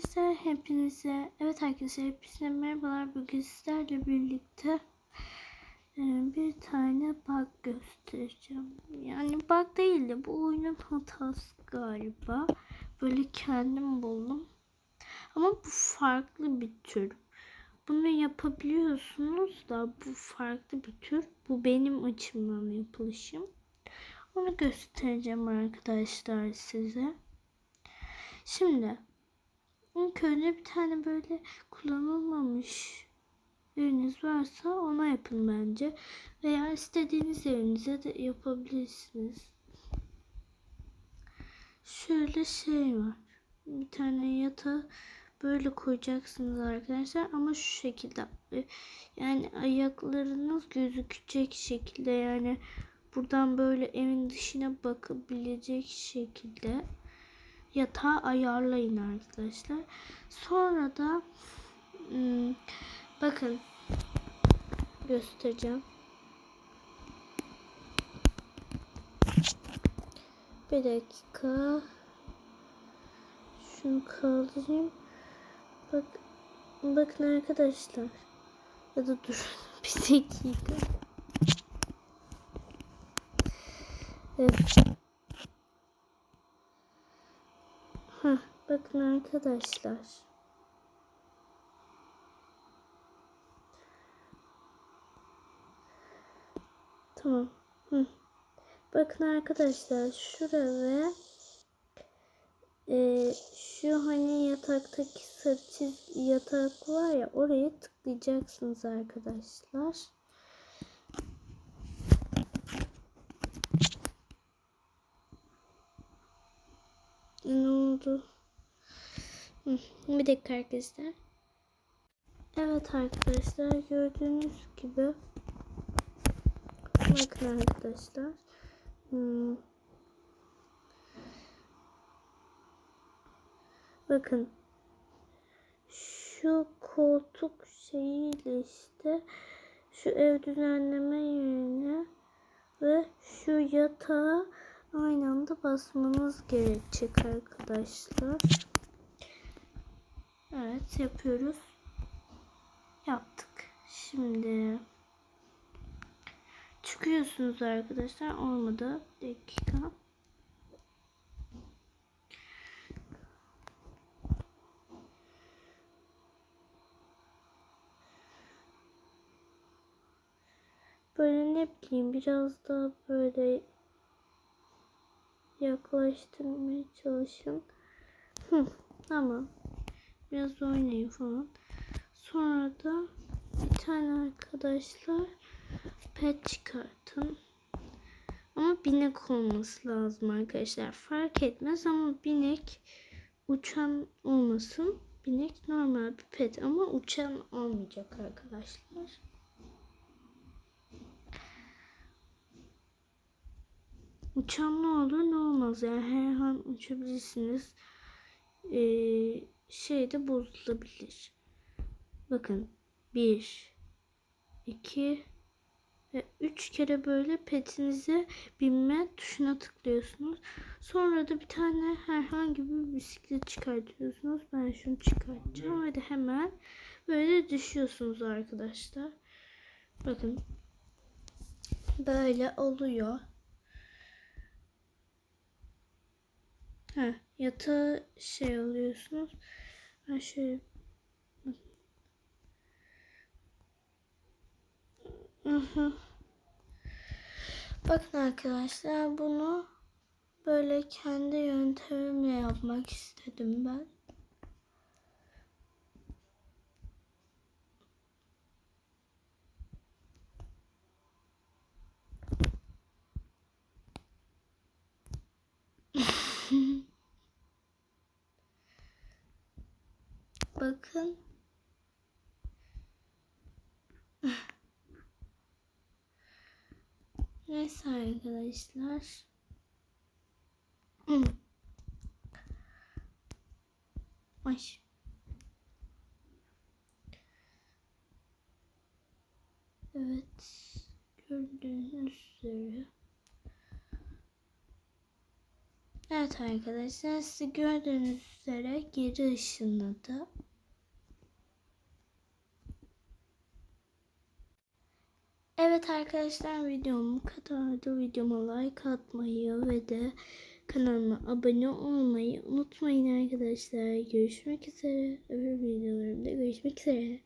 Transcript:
arkadaşlar hepinize evet arkadaşlar hepinize merhabalar. Bugün sizlerle birlikte e, bir tane bug göstereceğim. Yani bug değil de bu oyunun hatası galiba. Böyle kendim buldum. Ama bu farklı bir tür. Bunu yapabiliyorsunuz da bu farklı bir tür. Bu benim açımdan yapılışım. Onu göstereceğim arkadaşlar size. Şimdi ilk önce bir tane böyle kullanılmamış ürününüz varsa ona yapın bence. Veya istediğiniz yerinize de yapabilirsiniz. Şöyle şey var. Bir tane yatağı böyle koyacaksınız arkadaşlar ama şu şekilde yani ayaklarınız gözükecek şekilde yani buradan böyle evin dışına bakabilecek şekilde yatağı ayarlayın arkadaşlar. Sonra da hmm, bakın göstereceğim. Bir dakika. Şunu kaldırayım. Bak bakın arkadaşlar. Ya da dur bir dakika. Evet. Bakın arkadaşlar. Tamam. Hı. Bakın arkadaşlar şurada ve e, şu hani yataktaki sarı çizgi yatak var ya oraya tıklayacaksınız arkadaşlar. Ne oldu? Bir dakika arkadaşlar. Evet arkadaşlar gördüğünüz gibi bakın arkadaşlar. Hmm. Bakın şu koltuk şeyiyle işte şu ev düzenleme yerine ve şu yatağa aynı anda basmanız gerekecek arkadaşlar. Evet yapıyoruz. Yaptık. Şimdi çıkıyorsunuz arkadaşlar. Olmadı. Dakika. Böyle ne bileyim biraz daha böyle yaklaştırmaya çalışın. Hı, tamam. Biraz oynayın falan. Sonra da bir tane arkadaşlar pet çıkartın. Ama binek olması lazım arkadaşlar. Fark etmez ama binek uçan olmasın. Binek normal bir pet ama uçan olmayacak arkadaşlar. Uçan ne olur ne olmaz yani her an uçabilirsiniz. Ee, şey de bozulabilir. Bakın bir, iki ve üç kere böyle petinize binme tuşuna tıklıyorsunuz. Sonra da bir tane herhangi bir bisiklet çıkartıyorsunuz. Ben şunu çıkartacağım. Hadi hemen böyle düşüyorsunuz arkadaşlar. Bakın böyle oluyor. Ha, yatağı şey alıyorsunuz. Ben şöyle Bakın arkadaşlar bunu böyle kendi yöntemimle yapmak istedim ben. Bakın. Neyse arkadaşlar. Ay. Evet. Gördüğünüz üzere. Evet arkadaşlar size gördüğünüz üzere geri ışınladı. Evet arkadaşlar videom bu kadardı. Videoma like atmayı ve de kanalıma abone olmayı unutmayın arkadaşlar. Görüşmek üzere. Öbür videolarımda görüşmek üzere.